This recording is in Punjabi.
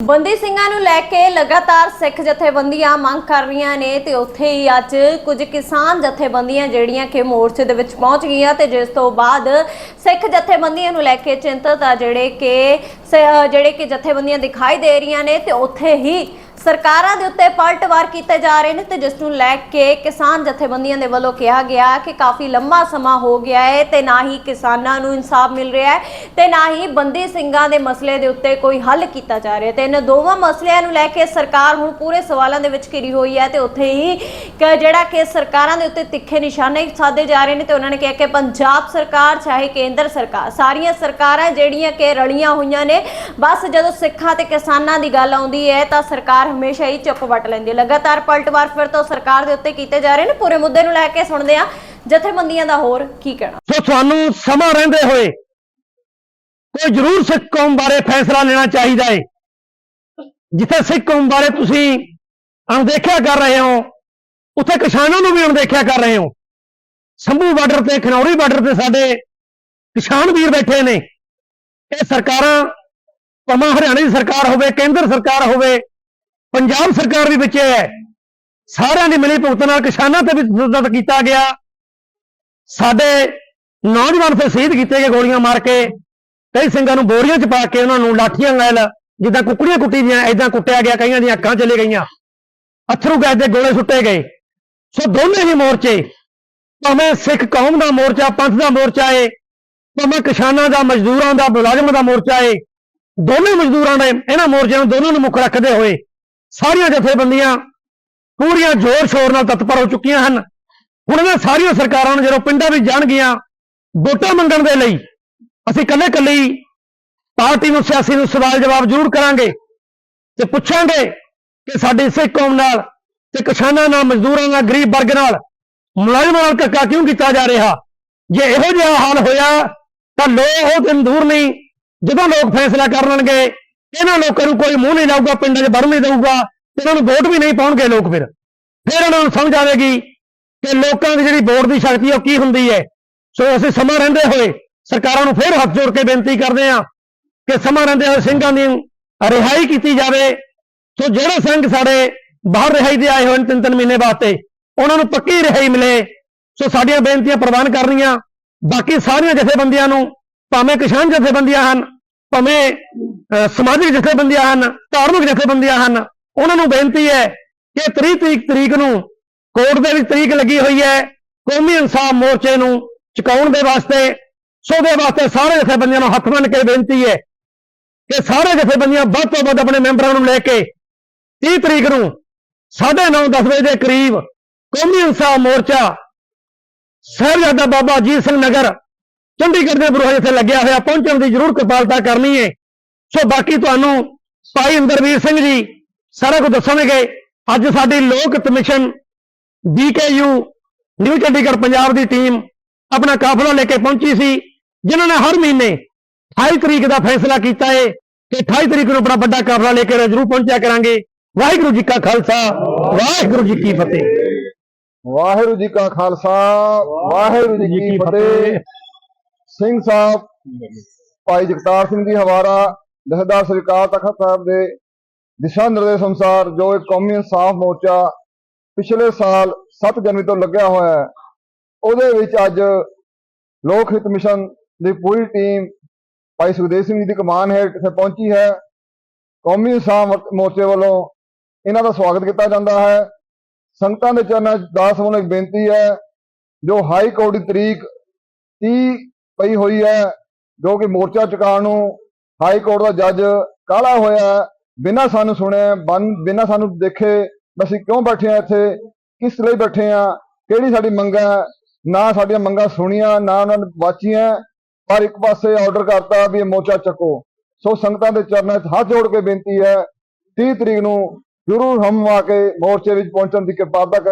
ਬੰਦੀ ਸਿੰਘਾਂ ਨੂੰ ਲੈ ਕੇ ਲਗਾਤਾਰ ਸਿੱਖ ਜਥੇਬੰਦੀਆਂ ਮੰਗ ਕਰ ਰਹੀਆਂ ਨੇ ਤੇ ਉੱਥੇ ਹੀ ਅੱਜ ਕੁਝ ਕਿਸਾਨ ਜਥੇਬੰਦੀਆਂ ਜਿਹੜੀਆਂ ਕਿ ਮੋਰਚੇ ਦੇ ਵਿੱਚ ਪਹੁੰਚ ਗਈਆਂ ਤੇ ਜਿਸ ਤੋਂ ਬਾਅਦ ਸਿੱਖ ਜਥੇਬੰਦੀਆਂ ਨੂੰ ਲੈ ਕੇ ਚਿੰਤਤ ਆ ਜਿਹੜੇ ਕਿ ਸ- ਜਿਹੜੇ ਕਿ ਜਥੇਬੰਦੀਆਂ ਦਿਖਾਈ ਦੇ ਰਹੀਆਂ ਨੇ ਤੇ ਉੱਥੇ ਹੀ ਸਰਕਾਰਾਂ ਦੇ ਉੱਤੇ ਪਲਟਵਾਰ ਕੀਤੇ ਜਾ ਰਹੇ ਨੇ ਤੇ ਜਿਸ ਨੂੰ ਲੈ ਕੇ ਕਿਸਾਨ ਜਥੇਬੰਦੀਆਂ ਦੇ ਵੱਲੋਂ ਕਿਹਾ ਗਿਆ ਕਿ ਕਾਫੀ ਲੰਮਾ ਸਮਾਂ ਹੋ ਗਿਆ ਹੈ ਤੇ ਨਾ ਹੀ ਕਿਸਾਨਾਂ ਨੂੰ ਇਨਸਾਫ ਮਿਲ ਰਿਹਾ ਹੈ ਤੇ ਨਾ ਹੀ ਬੰਦੀ ਸਿੰਘਾਂ ਦੇ ਮਸਲੇ ਦੇ ਉੱਤੇ ਕੋਈ ਹੱਲ ਕੀਤਾ ਜਾ ਰਿਹਾ ਤੇ ਇਹਨਾਂ ਦੋਵਾਂ ਮਸਲਿਆਂ ਨੂੰ ਲੈ ਕੇ ਸਰਕਾਰ ਹੁਣ ਪੂਰੇ ਸਵਾਲਾਂ ਦੇ ਵਿੱਚ ਘਿਰੀ ਹੋਈ ਹੈ ਤੇ ਉੱਥੇ ਹੀ ਕ- ਜਿਹੜਾ ਕਿ ਸਰਕਾਰਾਂ ਦੇ ਉੱਤੇ ਤਿੱਖੇ ਨਿਸ਼ਾਨੇ ਸਾਧੇ ਜਾ ਰਹੇ ਨੇ ਤੇ ਉਹਨਾਂ ਨੇ ਕਿਹਾ ਕਿ ਪੰਜਾਬ ਸਰਕਾਰ ਚਾਹੇ ਕੇਂਦਰ ਸਰਕਾਰ, ਸਾਰੀਆਂ ਸਰਕਾਰਾਂ ਜਿਹੜੀਆਂ ਕਿ ਰਲੀਆਂ ਹੋਈਆਂ ਨੇ, ਬਸ ਜਦੋਂ ਸਿੱਖਾਂ ਤੇ ਕਿਸਾਨਾਂ ਦੀ ਗੱਲ ਆਉਂਦੀ ਹੈ ਤਾਂ ਸਰਕਾਰ ਹਮੇਸ਼ਾ ਹੀ ਚੁੱਪ ਵੱਟ ਲੈਂਦੀ ਹੈ। ਲਗਾਤਾਰ ਪਲਟਵਾਰ ਫਿਰ ਤੋਂ ਸਰਕਾਰ ਦੇ ਉੱਤੇ ਕੀਤੇ ਜਾ ਰਹੇ ਨੇ। ਪੂਰੇ ਮੁੱਦੇ ਨੂੰ ਲੈ ਕੇ ਸੁਣਦੇ ਆ ਜਥੇਬੰਦੀਆਂ ਦਾ ਹੋਰ ਕੀ ਕਹਿਣਾ? ਸੋ ਤੁਹਾਨੂੰ ਸਮਾਂ ਰਹਿੰਦੇ ਹੋਏ ਕੋਈ ਜ਼ਰੂਰ ਸਿੱਖ ਕੌਮ ਬਾਰੇ ਫੈਸਲਾ ਲੈਣਾ ਚਾਹੀਦਾ ਹੈ। ਜਿੱਥੇ ਸਿੱਖ ਕੌਮ ਬਾਰੇ ਤੁਸੀਂ ਅਣਦੇਖਿਆ ਕਰ ਰਹੇ ਹੋ ਉੱਥੇ ਕਿਸਾਨਾਂ ਨੂੰ ਵੀ ਅਣਦੇਖਿਆ ਕਰ ਰਹੇ ਹੋ। ਸੰਭੂ ਬਾਰਡਰ ਤੇ, ਖਨੌਰੀ ਬਾਰਡਰ ਤੇ ਸਾਡੇ ਕਿਸਾਨ ਵੀਰ ਬੈਠੇ ਨੇ। ਇਹ ਸਰਕਾਰਾਂ, ਭਾਵੇਂ ਹਰਿਆਣਾ ਦੀ ਸਰਕਾਰ ਹੋਵੇ, ਕੇਂਦਰ ਸਰਕਾਰ ਹੋਵੇ, ਪੰਜਾਬ ਸਰਕਾਰ ਵੀ ਵਿੱਚ ਹੈ। ਸਾਰਿਆਂ ਦੀ ਮਿਲੀ ਭੁਗਤ ਨਾਲ ਕਿਸਾਨਾਂ ਤੇ ਵੀ ਤਸ਼ੱਦਦ ਕੀਤਾ ਗਿਆ। ਸਾਡੇ ਨੌਜਵਾਨ ਫਿਰ ਸ਼ਹੀਦ ਕੀਤੇ ਗਏ ਗੋਲੀਆਂ ਮਾਰ ਕੇ, ਕਈ ਸਿੰਘਾਂ ਨੂੰ ਬੋਰੀਆਂ 'ਚ ਪਾ ਕੇ ਉਹਨਾਂ ਨੂੰ ਲਾਠੀਆਂ ਨਾਲ ਜਿੱਦਾਂ ਕੁੱਕੜੀਆਂ ਕੁੱਟੀ ਦੀਆਂ ਐਦਾਂ ਕੁੱਟਿਆ ਗਿਆ, ਕਈਆਂ ਦੀਆਂ ਅੱਖਾਂ ਚਲੇ ਗਈਆਂ। ਅਥਰੂ ਗੈਸ ਦੇ ਗੋਲੇ ਸੁੱਟੇ ਗਏ। ਸੋ ਦੋਨੇ ਹੀ ਮੋਰਚੇ, ਭਾਵੇਂ ਸਿੱਖ ਕੌਮ ਦਾ ਮੋਰਚਾ, ਪੰਥ ਦਾ ਮੋਰਚਾ ਏ, ਭਾਵੇਂ ਕਿਸਾਨਾਂ ਦਾ, ਮਜ਼ਦੂਰਾਂ ਦਾ, ਮੁਲਾਜ਼ਮਾਂ ਦਾ ਮੋਰਚਾ ਏ, ਦੋਨੇ ਮਜ਼ਦੂਰਾਂ ਦੇ ਇਹਨਾਂ ਮੋਰਚਿਆਂ ਨੂੰ ਦੋਨਾਂ ਨੂੰ ਮੁੱਖ ਰੱਖਦੇ ਹੋਏ ਸਾਰੀਆਂ ਜਥੇਬੰਦੀਆਂ ਪੂਰੀਆਂ ਜ਼ੋਰ ਸ਼ੋਰ ਨਾਲ ਤਤਪਰ ਹੋ ਚੁੱਕੀਆਂ ਹਨ। ਹੁਣ ਇਹਨਾਂ ਸਾਰੀਆਂ ਸਰਕਾਰਾਂ ਨੂੰ ਜਦੋਂ ਪਿੰਡਾਂ ਵਿੱਚ ਜਾਣਗੀਆਂ ਵੋਟਾਂ ਮੰਗਣ ਦੇ ਲਈ ਅਸੀਂ ਕੱਲੇ ਕੱਲੇ ਪਾਰਟੀ ਨੂੰ, ਸਿਆਸੀ ਨੂੰ ਸਵਾਲ ਜਵਾਬ ਜ਼ਰੂਰ ਕਰਾਂਗੇ ਤੇ ਪੁੱਛਾਂਗੇ ਕਿ ਸਾਡੀ ਸਿੱਖ ਕੌਮ ਨਾਲ ਤੇ ਕਿਸਾਨਾਂ ਨਾਲ, ਮਜ਼ਦੂਰਾਂ ਨਾਲ, ਗਰੀਬ ਵਰਗ ਨਾਲ ਮੁਲਾਜ਼ਮਾਂ ਨਾਲ ਧੱਕਾ ਕਿਉਂ ਕੀਤਾ ਜਾ ਰਿਹਾ? ਜੇ ਇਹੋ ਜਿਹਾ ਹਾਲ ਹੋਇਆ, ਤਾਂ ਲੋਕ ਉਹ ਦਿਨ ਦੂਰ ਨਹੀਂ, ਜਦੋਂ ਲੋਕ ਫੈਸਲਾ ਕਰ ਲੈਣਗੇ ਇਹਨਾਂ ਲੋਕਾਂ ਨੂੰ ਕੋਈ ਮੂੰਹ ਨਹੀਂ ਲਾਊਗਾ, ਪਿੰਡਾਂ 'ਚ ਵੜਨ ਨਹੀਂ ਦਊਗਾ ਇਹਨਾਂ ਨੂੰ ਵੋਟ ਵੀ ਨਹੀਂ ਪਾਉਣਗੇ ਲੋਕ ਫਿਰ। ਫਿਰ ਉਹਨਾਂ ਨੂੰ ਸਮਝ ਆਵੇਗੀ ਕਿ ਲੋਕਾਂ ਦੀ ਜਿਹੜੀ ਵੋਟ ਦੀ ਸ਼ਕਤੀ ਉਹ ਕੀ ਹੁੰਦੀ ਹੈ। ਸੋ ਅਸੀਂ ਸਮਾਂ ਰਹਿੰਦੇ ਹੋਏ ਸਰਕਾਰਾਂ ਨੂੰ ਫਿਰ ਹੱਥ ਜੋੜ ਕੇ ਬੇਨਤੀ ਕਰਦੇ ਹਾਂ ਕਿ ਸਮਾਂ ਰਹਿੰਦੇ ਹੋਏ ਸਿੰਘਾਂ ਦੀ ਰਿਹਾਈ ਕੀਤੀ ਜਾਵੇ। ਸੋ ਜਿਹੜੇ ਸਿੰਘ ਸਾਡੇ ਬਾਹਰ ਰਿਹਾਈ ਦੇ ਆਏ ਹੋਏ ਨੇ ਤਿੰਨ ਤਿੰਨ ਮਹੀਨੇ ਵਾਸਤੇ। ਉਹਨਾਂ ਨੂੰ ਪੱਕੀ ਰਿਹਾਈ ਮਿਲੇ। ਸੋ ਸਾਡੀਆਂ ਬੇਨਤੀਆਂ ਪ੍ਰਵਾਨ ਕਰਨੀਆਂ। ਬਾਕੀ ਸਾਰੀਆਂ ਜਥੇਬੰਦੀਆਂ ਨੂੰ, ਭਾਵੇਂ ਕਿਸਾਨ ਜਥੇਬੰਦੀਆਂ ਹਨ, ਭਾਵੇਂ ਸਮਾਜਿਕ ਜਥੇਬੰਦੀਆਂ ਹਨ, ਧਾਰਮਿਕ ਜਥੇਬੰਦੀਆਂ ਹਨ, ਉਹਨਾਂ ਨੂੰ ਬੇਨਤੀ ਹੈ ਕਿ 30 ਤਰੀਕ ਤਰੀਕ ਨੂੰ ਕੋਰਟ ਦੇ ਵਿੱਚ ਤਰੀਕ ਲੱਗੀ ਹੋਈ ਹੈ, ਕੌਮੀ ਇਨਸਾਫ ਮੋਰਚੇ ਨੂੰ ਚੁਕਾਉਣ ਦੇ ਵਾਸਤੇ। ਸੋ ਦੇ ਵਾਸਤੇ ਸਾਰੇ ਜਥੇਬੰਦੀਆਂ ਨੂੰ ਹੱਥ ਬੰਨ੍ਹ ਕੇ ਬੇਨਤੀ ਹੈ ਕਿ ਸਾਰੇ ਜਥੇਬੰਦੀਆਂ ਵੱਧ ਤੋਂ ਵੱਧ ਆਪਣੇ ਮੈਂਬਰਾਂ ਨੂੰ ਲੈ ਕੇ 30 ਤਰੀਕ ਨੂੰ 9:30 10 ਵਜੇ ਦੇ ਕਰੀਬ ਕੌਮੀ ਇਨਸਾਫ ਮੋਰਚਾ ਸਾਹਿਬਜ਼ਾਦਾ ਬਾਬਾ ਅਜੀਤ ਸਿੰਘ ਨਗਰ, ਚੰਡੀਗੜ੍ਹ ਦੇ ਬਰੋਹ ਜਿੱਥੇ ਲੱਗਿਆ ਹੋਇਆ। ਪਹੁੰਚਣ ਦੀ ਜ਼ਰੂਰ ਕਿਰਪਾਲਤਾ ਕਰਨੀ ਹੈ ਸੋ ਬਾਕੀ ਤੁਹਾਨੂੰ ਭਾਈ ਇੰਦਰਵੀਰ ਸਿੰਘ ਜੀ ਸਾਰਾ ਕੁਝ ਦੱਸਣਗੇ ਅੱਜ ਸਾਡੀ ਲੋਕ commission BKU New Chandigarh Punjab ਦੀ ਟੀਮ ਆਪਣਾ ਕਾਫਲਾ ਲੈ ਕੇ ਪਹੁੰਚੀ ਸੀ, ਜਿਨ੍ਹਾਂ ਨੇ ਹਰ ਮਹੀਨੇ 28 ਤਰੀਕ ਦਾ ਫੈਸਲਾ ਕੀਤਾ ਹੈ ਕਿ 28 ਤਰੀਕ ਨੂੰ ਆਪਣਾ ਵੱਡਾ ਕਾਫਲਾ ਲੈ ਕੇ ਜ਼ਰੂਰ ਪਹੁੰਚਿਆ ਕਰਾਂਗੇ। ਵਾਹਿਗੁਰੂ ਜੀ ਕਾ ਖਾਲਸਾ ਵਾਹਿਗੁਰੂ ਜੀ ਕੀ ਫਤਿਹ। ਵਾਹਿਗੁਰੂ ਜੀ ਕਾ ਖਾਲਸਾ ਵਾਹਿਗੁਰੂ ਜੀ ਕੀ ਫਤਿਹ। ਸਿੰਘ ਸਾਹਿਬ ਭਾਈ ਜਗਤਾਰ ਸਿੰਘ ਜੀ ਹਵਾਰਾ ਜਥੇਦਾਰ ਸ੍ਰੀ ਅਕਾਲ ਤਖਤ ਸਾਹਿਬ ਦੇ ਦਿਸ਼ਾ ਨਿਰਦੇਸ਼ ਅਨੁਸਾਰ ਜੋ ਇੱਕ ਕੌਮੀ ਇਨਸਾਫ ਮੋਰਚਾ ਪਿਛਲੇ ਸਾਲ 7 ਜਨਵਰੀ ਤੋਂ ਲੱਗਿਆ ਹੋਇਆ ਹੈ ਉਹਦੇ ਵਿੱਚ ਅੱਜ ਲੋਕ ਹਿੱਤ ਮਿਸ਼ਨ ਦੀ ਪੂਰੀ ਟੀਮ ਭਾਈ ਸੁਖਦੇਵ ਸਿੰਘ ਜੀ ਦੀ ਕਮਾਨ ਹੇਠ ਇੱਥੇ ਪਹੁੰਚੀ ਹੈ। ਕੌਮੀ ਇਨਸਾਫ ਮੋਰਚੇ ਵੱਲੋਂ ਇਹਨਾਂ ਦਾ ਸਵਾਗਤ ਕੀਤਾ ਜਾਂਦਾ ਹੈ। ਸੰਗਤਾਂ ਦੇ ਚਰਨਾਂ 'ਚ ਦਾਸ ਵੱਲੋਂ ਇੱਕ ਬੇਨਤੀ ਹੈ, ਜੋ ਹਾਈ ਕੋਰਟ ਦੀ ਤਰੀਕ 30 ਪਈ ਹੋਈ ਹੈ, ਜੋ ਕਿ ਮੋਰਚਾ ਚੁਕਾਉਣ ਨੂੰ ਹਾਈ ਕੋਰਟ ਦਾ ਜੱਜ ਕਾਲਾ ਹੋਇਆ ਬਿਨਾਂ ਸਾਨੂੰ ਸੁਣਿਆ ਬਿਨਾਂ ਸਾਨੂੰ ਦੇਖੇ, ਅਸੀਂ ਕਿਉਂ ਬੈਠੇ ਆ ਇੱਥੇ, ਕਿਸ ਲਈ ਬੈਠੇ ਆ ਕਿਹੜੀ ਸਾਡੀ ਮੰਗਾਂ ਨਾ ਸਾਡੀਆਂ ਮੰਗਾਂ ਸੁਣੀਆਂ, ਨਾ ਉਹਨਾਂ ਨੇ ਵਾਚੀਆਂ, ਪਰ ਇੱਕ ਪਾਸੇ ਆਰਡਰ ਕਰਤਾ ਵੀ ਇਹ ਮੋਰਚਾ ਚੱਕੋ। ਸੋ ਸੰਗਤਾਂ ਦੇ ਚਰਨਾਂ 'ਚ ਹੱਥ ਜੋੜ ਕੇ ਬੇਨਤੀ ਹੈ 30 ਤਰੀਕ ਨੂੰ ਜ਼ਰੂਰ ਹਮ ਆ ਕੇ ਮੋਰਚੇ ਵਿੱਚ ਪਹੁੰਚਣ ਦੀ ਕਿਰਪਾਲਤਾ ਕਰਨੀ